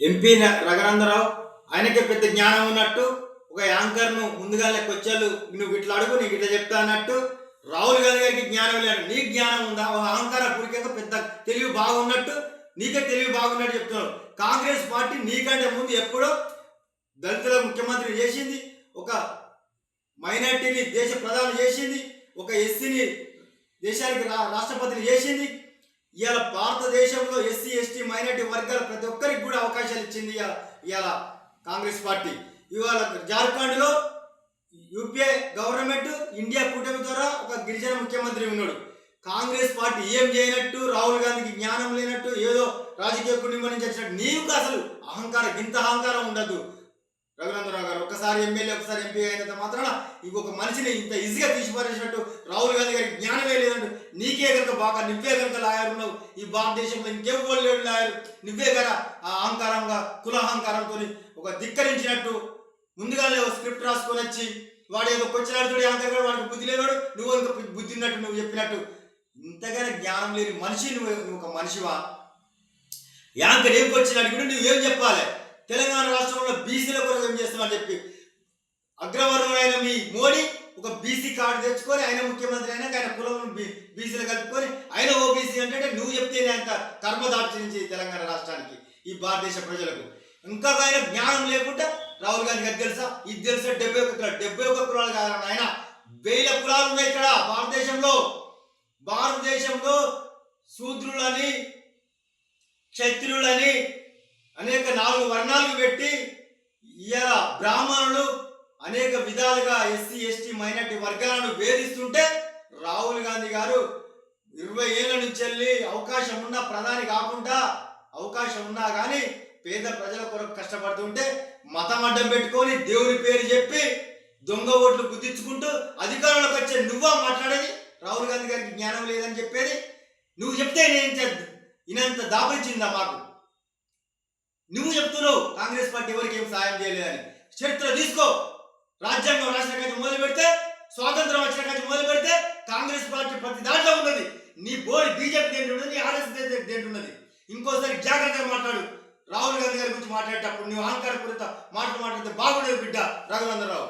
MP న- రఘునందరావు ఆయనకే పెద్ద జ్ఞానం ఉన్నట్టు ఒక యాంకర్ను ముందుగా కొచ్చాలు నువ్వు ఇట్లా అడుగు నీకు ఇట్లా చెప్తా అన్నట్టు రాహుల్ గాంధీ గారికి జ్ఞానం లేదు. నీకు జ్ఞానం ఉందా? ఒక అహంకార పురికేత పెద్ద తెలివి బాగున్నట్టు నీకే తెలివి బాగున్నట్టు చెప్తున్నారు. కాంగ్రెస్ పార్టీ నీకంటే ముందు ఎప్పుడో దళితుల ముఖ్యమంత్రి చేసింది ఒక మైనార్టీని దేశ ప్రధాని చేసింది ఒక ఎస్సీని దేశానికి రా- రాష్ట్రపతిని చేసింది ఇవాళ భారతదేశంలో ఎస్సీ ఎస్టీ మైనార్టీ వర్గాల ప్రతి ఒక్కరికి కూడా అవకాశాలు ఇచ్చింది ఇవాళ కాంగ్రెస్ పార్టీ. ఇవాళ జార్ఖండ్లో యూపీఏ గవర్నమెంట్ ఇండియా కూటమి ద్వారా ఒక గిరిజన ముఖ్యమంత్రి ఉన్నాడు. కాంగ్రెస్ పార్టీ ఏం చేయనట్టు రాహుల్ గాంధీకి జ్ఞానం లేనట్టు ఏదో రాజకీయ కుటుంబం నుంచి వచ్చినట్టు నీకు అసలు అహంకారం ఇంత అహంకారం ఉండదు. రఘునందరావు గారు ఒకసారి ఎమ్మెల్యే ఒకసారి ఎంపీ అయినంత మాత్రాన ఇంకొక మనిషిని ఇంత ఈజీగా తీసిపారేసినట్టు రాహుల్ గాంధీ గారికి జ్ఞానమే లేదంటూ నీకే కనుక బాగా నువ్వే కనుక లాయర్ ఉన్నావు. ఈ భారతదేశంలో ఇంకెవ్వరు లేడు లాయర్. నువ్వే కదా ఆ అహంకారంగా కులహంకారంతో ఒక ధిక్కరించినట్టు. ముందుగానే ఒక స్క్రిప్ట్ రాసుకొని వచ్చి వాడు ఏదో కొచ్చినాడు యాంకర్ వాడికి బుద్ధి లేవాడు నువ్వు ఇంకా బుద్ధి ఉన్నట్టు నువ్వు చెప్పినట్టు. ఇంతగానే జ్ఞానం లేని మనిషి నువ్వు నువ్వు ఒక మనిషివా? యాంకర్ ఏం వచ్చినాడు కూడా నువ్వేం చెప్పాలి? తెలంగాణ రాష్ట్రంలో బీసీల కొరకు ఏం చేస్తామని చెప్పి. అగ్రవర్ణమైన మీ మోడీ ఒక బీసీ కార్డు తెచ్చుకొని ఆయన ముఖ్యమంత్రి అయినాక ఆయన కులం బీసీలు కలుపుకొని ఆయన ఓబీసీ అంటే నువ్వు చెప్తేనే అంత కర్మ దార్చరించి తెలంగాణ రాష్ట్రానికి ఈ భారతదేశ ప్రజలకు. ఇంకా ఆయన జ్ఞానం లేకుండా రాహుల్ గాంధీ గారికి తెలుసా? ఇది తెలుసా? డెబ్బై ఒక కులాలు డెబ్బై ఒక కులాలు కాదన్న ఆయన. వేల కులాలు ఉన్నాయి ఇక్కడ భారతదేశంలో. భారతదేశంలో శూద్రులని క్షత్రులని అనేక నాలుగు వర్ణాలు పెట్టి ఇలా బ్రాహ్మణులు అనేక విధాలుగా ఎస్సీ ఎస్టీ మైనార్టీ వర్గాలను వేధిస్తుంటే రాహుల్ గాంధీ గారు ఇరవై ఏళ్ళ నుంచి వెళ్ళి అవకాశం ఉన్నా ప్రధాని కాకుండా అవకాశం ఉన్నా కానీ పేద ప్రజల కొరకు కష్టపడుతుంటే మతం అడ్డం పెట్టుకొని దేవుని పేరు చెప్పి దొంగ ఓట్లు గుద్దించుకుంటూ అధికారంలోకి వచ్చే నువ్వా మాట్లాడేది? రాహుల్ గాంధీ గారికి జ్ఞానం లేదని చెప్పేది? నువ్వు చెప్తే నేను ఇనంత దాపరిచిందా మాకు? నువ్వు చెప్తున్నావు కాంగ్రెస్ పార్టీ ఎవరికి ఏం సాయం చేయలేదని. చరిత్ర తీసుకో. రాజ్యాంగం రాసిన కాంచి మొదలు పెడితే స్వాతంత్రం వచ్చిన కాంచి మొదలు పెడితే కాంగ్రెస్ పార్టీ ప్రతి దాంట్లో ఉన్నది. నీ బోర్డు బీజేపీ దేంటి ఉన్నది నీ ఆర్ఎస్ఎస్ దేంటి ఉన్నది. ఇంకోసారి జాగ్రత్తగా మాట్లాడు. రాహుల్ గాంధీ గారి గురించి మాట్లాడేటప్పుడు నువ్వు అహంకారపూరిత మాటలు మాట్లాడితే బాగుండేది బిడ్డ రఘునందరావు